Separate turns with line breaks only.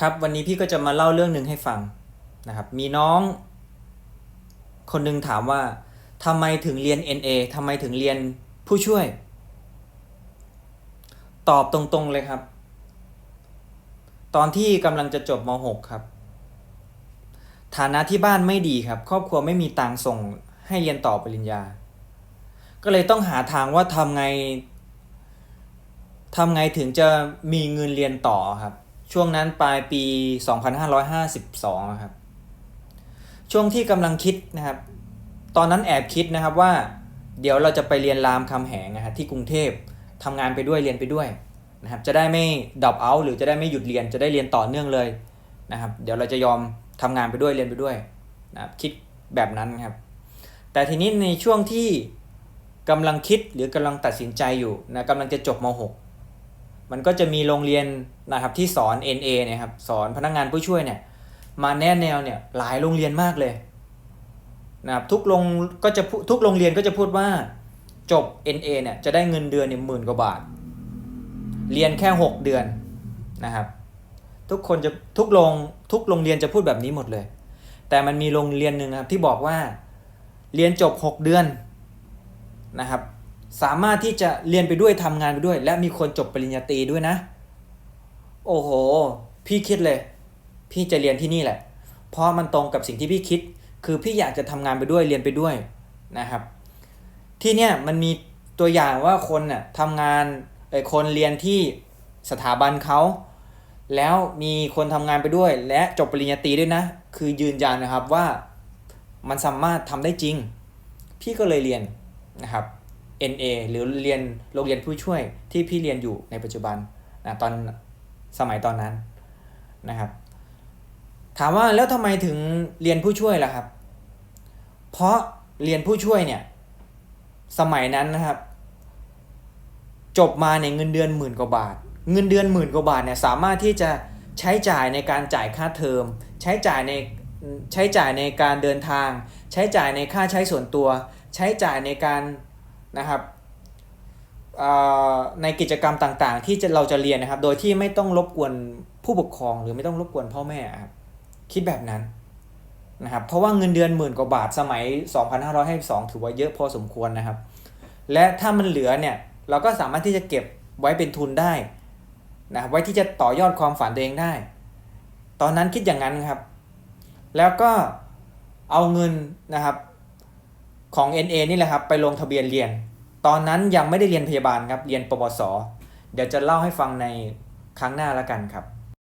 ครับวันนี้พี่ก็จะมาเล่าเรื่องหนึ่งให้ฟังนะครับ มีน้อง คนหนึ่งถามว่าทำไมถึงเรียน NA ทำไมถึงเรียนผู้ช่วย ตอบตรงๆเลยครับ ตอนที่กำลังจะจบม .6 ครับ ฐานะที่บ้านไม่ดีครับ ครอบครัวไม่มีตังส่งให้เรียนต่อปริญญา ก็เลยต้องหาทางว่าทำไงทำไงถึงจะมีเงินเรียนต่อครับ ช่วงนั้นปลายปี 2552ครับ ช่วงที่กำลังคิดนะครับ ตอนนั้นแอบคิดนะครับว่า เดี๋ยวเราจะไปเรียนรามคำแหงนะครับที่กรุงเทพทำงานไปด้วยเรียนไปด้วยนะครับ จะได้ไม่ดรอปเอาหรือจะได้ไม่หยุดเรียนจะได้เรียนต่อเนื่องเลยนะครับ เดี๋ยวเราจะยอมทำงานไปด้วยเรียนไปด้วยนะครับคิดแบบนั้นครับ แต่ทีนี้ในช่วงที่กำลังคิดหรือกำลังตัดสินใจอยู่นะกำลังจะจบม .6 มันก็จะมีโรงเรียนนะครับที่สอน NA เนะครับสอนพนักงานผู้ช่วยเนี่ยมาแนะแนวเนี่ยหลายโรงเรียนมากเลยนะครับทุกโรงก็จะทุกโรงเรียนก็จะพูดว่าจบ NA เนี่ยจะได้เงินเดือนเนี่ยหมื่นกว่าบาท เรียนแค่ 6 เดือนนะครับทุกคนจะทุกโรงทุกโรงเรียนจะพูดแบบนี้หมดเลย แต่มันมีโรงเรียนหนึ่งครับที่บอกว่าเรียนจบ 6 เดือนนะครับ สามารถที่จะเรียนไปด้วยทำงานไปด้วย และมีคนจบปริญญาตรีด้วยนะ โอ้โห พี่คิดเลย พี่จะเรียนที่นี่แหละ เพราะมันตรงกับสิ่งที่พี่คิด คือพี่อยากจะทำงานไปด้วยเรียนไปด้วยนะครับ ที่เนี่ยมันมีตัวอย่างว่าคนน่ะทำงานเอ้คนเรียนที่สถาบันเขาแล้วมีคนทำงานไปด้วย และจบปริญญาตรีด้วยนะ คือยืนยันนะครับว่ามันสามารถทำได้จริง พี่ก็เลยเรียนนะครับ NA หรือเรียนโรงเรียนผู้ช่วยที่พี่เรียนอยู่ในปัจจุบันนะตอนสมัยตอนนั้นนะครับ ถามว่าแล้วทำไมถึงเรียนผู้ช่วยล่ะครับ เพราะเรียนผู้ช่วยเนี่ยสมัยนั้นนะครับ จบมาในยเงินเดือนหมื่นกว่าบาท เงินเดือนหมื่นกว่าบาทเนี่ยสามารถที่จะใช้จ่ายในการจ่ายค่าเทอม ใช้จ่ายในใช้จ่ายในการเดินทาง ใช้จ่ายในค่าใช้ส่วนตัว ใช้จ่ายในการ นะครับในกิจกรรมต่างๆ ที่จะเราจะเรียนนะครับ โดยที่ไม่ต้องรบกวนผู้ปกครอง หรือไม่ต้องรบกวนพ่อแม่ครับคิดแบบนั้นนะครับเพราะว่าเงินเดือนหมื่นกว่าบาทสมัย 2552 ถือว่าเยอะพอสมควรนะครับ และถ้ามันเหลือเนี่ยเราก็สามารถที่จะเก็บไว้เป็นทุนได้นะครับไว้ที่จะต่อยอดความฝันตัวเองได้ ตอนนั้นคิดอย่างนั้นครับ แล้วก็เอาเงินนะครับ ของ NA นี่แหละครับไปลงทะเบียนเรียน ตอนนั้นยังไม่ได้เรียนพยาบาลครับเรียนปวส เดี๋ยวจะเล่าให้ฟังในครั้งหน้าแล้วกันครับ